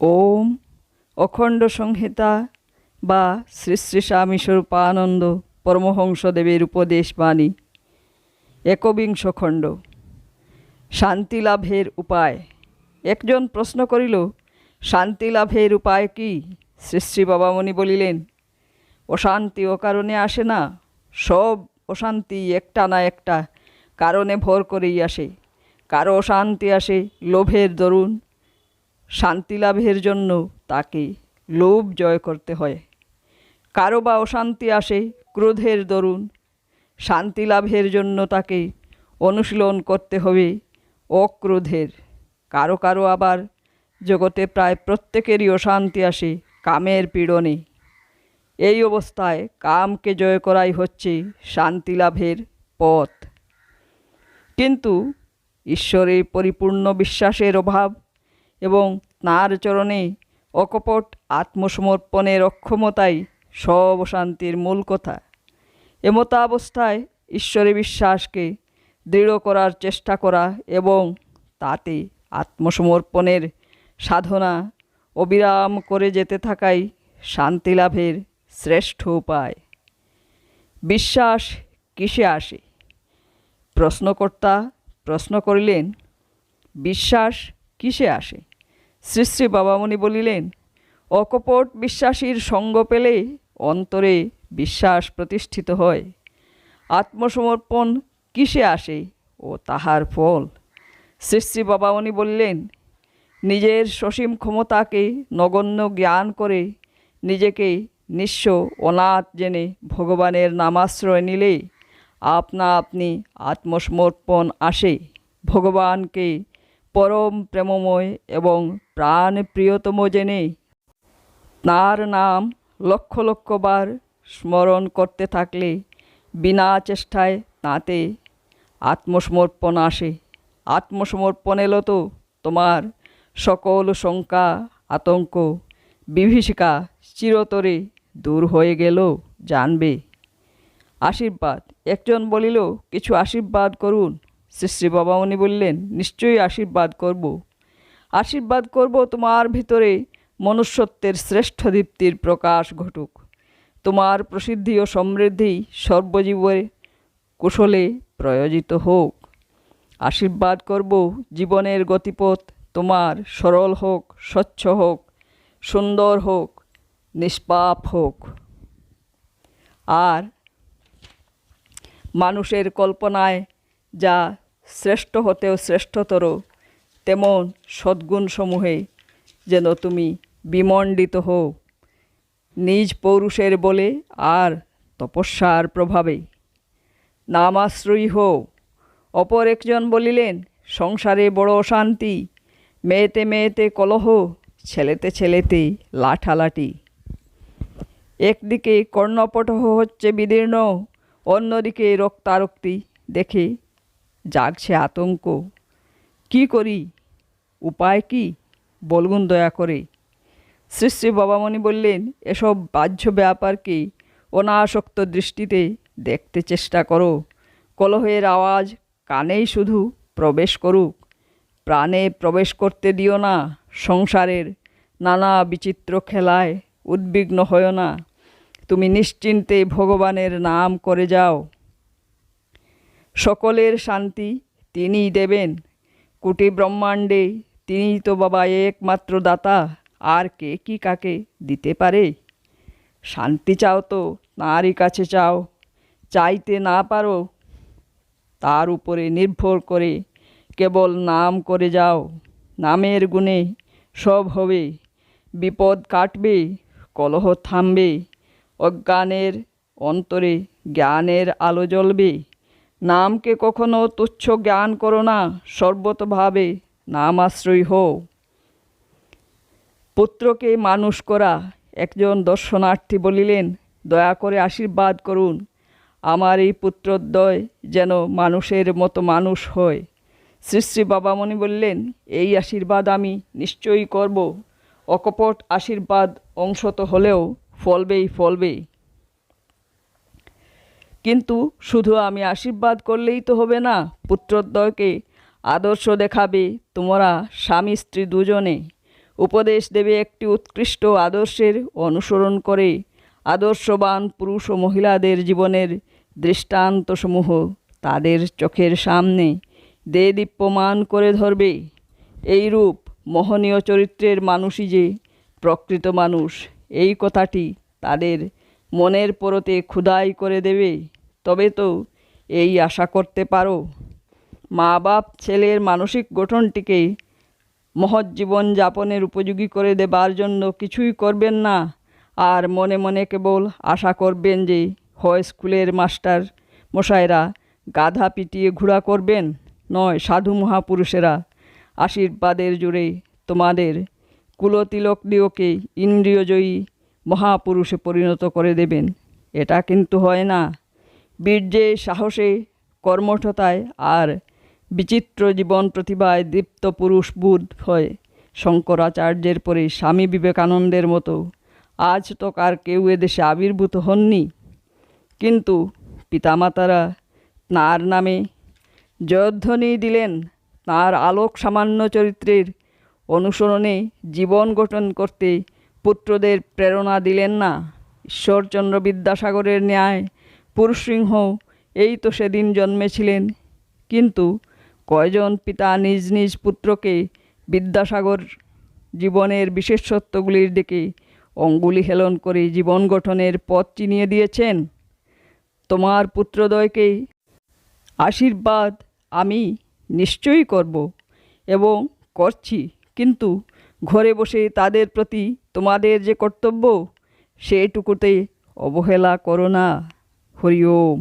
ওম অখণ্ড সংহিতা বা শ্রী শ্রী স্বামী স্বরূপানন্দ পরমহংসদেবের উপদেশ বাণী একবিংশ খণ্ড। শান্তি লাভের উপায়। একজন প্রশ্ন করিল, শান্তি লাভের উপায় কি? শ্রী শ্রী বাবামণি বলিলেন, অশান্তি ও কারণে আসে না। সব অশান্তি একটা না একটা কারণে ভর করেই আসে। কারও অশান্তি আসে লোভের দরুন শান্তি লাভের জন্য তাকে লোভ জয় করতে হয়। কারও বা অশান্তি আসে ক্রোধের দরুন। শান্তি লাভের জন্য তাকে অনুশীলন করতে হবে অক্রোধের। কারও কারও আবার জগতে প্রায় প্রত্যেকেরই অশান্তি আসে কামের পীড়নে। এই অবস্থায় কামকে জয় করাই হচ্ছে শান্তি লাভের পথ। কিন্তু ঈশ্বরে পরিপূর্ণ বিশ্বাসের অভাব এবং তাঁর চরণে অকপট আত্মসমর্পণের অক্ষমতাই সব শান্তির মূল কথা। এমতাবস্থায় ঈশ্বরে বিশ্বাসকে দৃঢ় করার চেষ্টা করা এবং তাতে আত্মসমর্পণের সাধনা অবিরাম করে যেতে থাকাই শান্তি লাভের শ্রেষ্ঠ উপায়। বিশ্বাস কিসে আসে? প্রশ্নকর্তা প্রশ্ন করিলেন, বিশ্বাস কিসে আসে? শ্রী শ্রী বাবামণি বলিলেন, অকপট বিশ্বাসীর সঙ্গ পেলে অন্তরে বিশ্বাস প্রতিষ্ঠিত হয়। আত্মসমর্পণ কিসে আসে ও তাহার ফল? শ্রী শ্রী বাবামণি বললেন, নিজের সসীম ক্ষমতাকে নগণ্য জ্ঞান করে নিজেকে নিঃস্ব অনাথ জেনে ভগবানের নামাশ্রয় নিলে আপনা আপনি আত্মসমর্পণ আসে। ভগবানকে পরম প্রেমময় এবং প্রাণ প্রিয়তম জেনে তাঁর নাম লক্ষ লক্ষবার স্মরণ করতে থাকলে বিনা চেষ্টায় তাঁতে আত্মসমর্পণ আসে। আত্মসমর্পণ এলো তো তোমার সকল শঙ্কা, আতঙ্ক, বিভীষিকা চিরতরে দূর হয়ে গেল, জানবে। আশীর্বাদ, একজন বলিল, কিছু আশীর্বাদ করুন। শ্রী বাবামণি বললেন, নিশ্চয়ই আশীর্বাদ করব। আশীর্বাদ করব তোমার ভিতরে মনুষ্যত্বের শ্রেষ্ঠ দীপ্তির প্রকাশ ঘটুক। তোমার প্রসিদ্ধি ও সমৃদ্ধি সর্বজীবনে কুশলে প্রয়োজিত হোক। আশীর্বাদ করব জীবনের গতিপথ তোমার সরল হোক, স্বচ্ছ হোক, সুন্দর হোক, নিষ্পাপ হোক। আর মানুষের কল্পনায় যা শ্রেষ্ঠ হতেও শ্রেষ্ঠতর, তেমন সদ্গুণসমূহে যেন তুমি বিমণ্ডিত হও। নিজ পৌরুষের বলে আর তপস্যার প্রভাবে। নামাশ্রয়ী হও। অপর একজন বলিলেন, সংসারে বড় অশান্তি, মেয়েতে মেয়েতে কলহ, ছেলেতে ছেলেতে লাঠালাঠি। একদিকে কর্ণপটহ হচ্ছে বিদীর্ণ, অন্যদিকে রক্তারক্তি দেখে জাগছে আতঙ্ক। কি করি? উপায় কি? বলগুন দয়া করে। শ্রী শ্রী বাবামণি বললেন, এসব বাহ্য ব্যাপারকে অনাসক্ত দৃষ্টিতে দেখতে চেষ্টা করো। কলহের আওয়াজ কানেই শুধু প্রবেশ করুক। প্রাণে প্রবেশ করতে দিও না, সংসারের নানা বিচিত্র খেলায় উদ্বিগ্ন হয় না। তুমি নিশ্চিন্তে ভগবানের নাম করে যাও। সকলের শান্তি তিনিই দেবেন। কোটি ব্রহ্মাণ্ডে তিনিই তো বাবা একমাত্র দাতা, আর কে কি কাকে দিতে পারে? শান্তি চাও তো তাঁরই কাছে চাও, চাইতে না পারো, তার উপরে নির্ভর করে কেবল নাম করে যাও, নামের গুণে সব হবে, বিপদ কাটবে, কলহ থামবে, অজ্ঞানের অন্তরে জ্ঞানের আলো জ্বলবে। নামকে কখনো তুচ্ছ জ্ঞান করো না, সর্বতভাবে নাম আশ্রয় হও। পুত্রকে মানুষ করা, একজন দর্শনার্থী বলিলেন, দয়া করে আশীর্বাদ করুন। আমার এই পুত্রদ্বয় যেন মানুষের মতো মানুষ হয়। শ্রী শ্রী বাবামণি বললেন, এই আশীর্বাদ আমি নিশ্চয়ই করব। অকপট আশীর্বাদ অংশত হলেও ফলবেই ফলবে কিন্তু শুধু আমি আশীর্বাদ করলেই তো হবে না, পুত্রদ্বয়কে আদর্শ দেখাবে তোমরা স্বামী স্ত্রী দুজনে। উপদেশ দেবে একটি উৎকৃষ্ট আদর্শের অনুসরণ করে আদর্শবান পুরুষ ও মহিলাদের জীবনের দৃষ্টান্তসমূহ তাদের চোখের সামনে দে দীপ্যমান করে ধরবে। এইরূপ মোহনীয় চরিত্রের মানুষই যে প্রকৃত মানুষ, এই কথাটি তাদের মনের পরতে ক্ষুদাই করে দেবে। তবে তো এই আশা করতে পারো মা বাপ ছেলের মানসিক গঠনটিকে মহৎ জীবন যাপনের উপযোগী করে দেবার জন্য কিছুই করবেন না। আর মনে মনে কেবল আশা করবেন যে হয় স্কুলের মাস্টার মশাইরা গাধা পিটিয়ে ঘোড়া করবেন, নয় সাধু মহাপুরুষেরা। আশীর্বাদের জুড়ে তোমাদের কুলতিলকদিওকে ইন্দ্রিয়জয়ী মহাপুরুষে পরিণত করে দেবেন। এটা কিন্তু হয় না। বীর্যে, সাহসে, কর্মঠতায় আর বিচিত্র জীবন প্রতিভায় দীপ্ত পুরুষ বুধ হয় শঙ্করাচার্যের পরে স্বামী বিবেকানন্দের মতো। আজ তো কার কেউ এদেশে আবির্ভূত হননি। কিন্তু পিতামাতারা তাঁর নামে জয়ধ্বনি দিলেন। তাঁর আলোক সামান্য চরিত্রের অনুসরণে জীবন গঠন করতে পুত্রদের প্রেরণা দিলেন না। ঈশ্বরচন্দ্র বিদ্যাসাগরের ন্যায় পুরুষসিংহ, এই তো সেদিন জন্মেছিলেন। কিন্তু কয়জন পিতা নিজ নিজ পুত্রকে বিদ্যাসাগর জীবনের বিশেষত্বগুলির দিকে অঙ্গুলি হেলন করে জীবন গঠনের পথ চিনিয়ে দিয়েছেন? তোমার পুত্রদ্বয়কে আশীর্বাদ আমি নিশ্চয়ই করব এবং করছি। কিন্তু ঘরে বসে তাদের প্রতি তোমাদের যে কর্তব্য, সেটুকুতে অবহেলা করো না। হরি ওম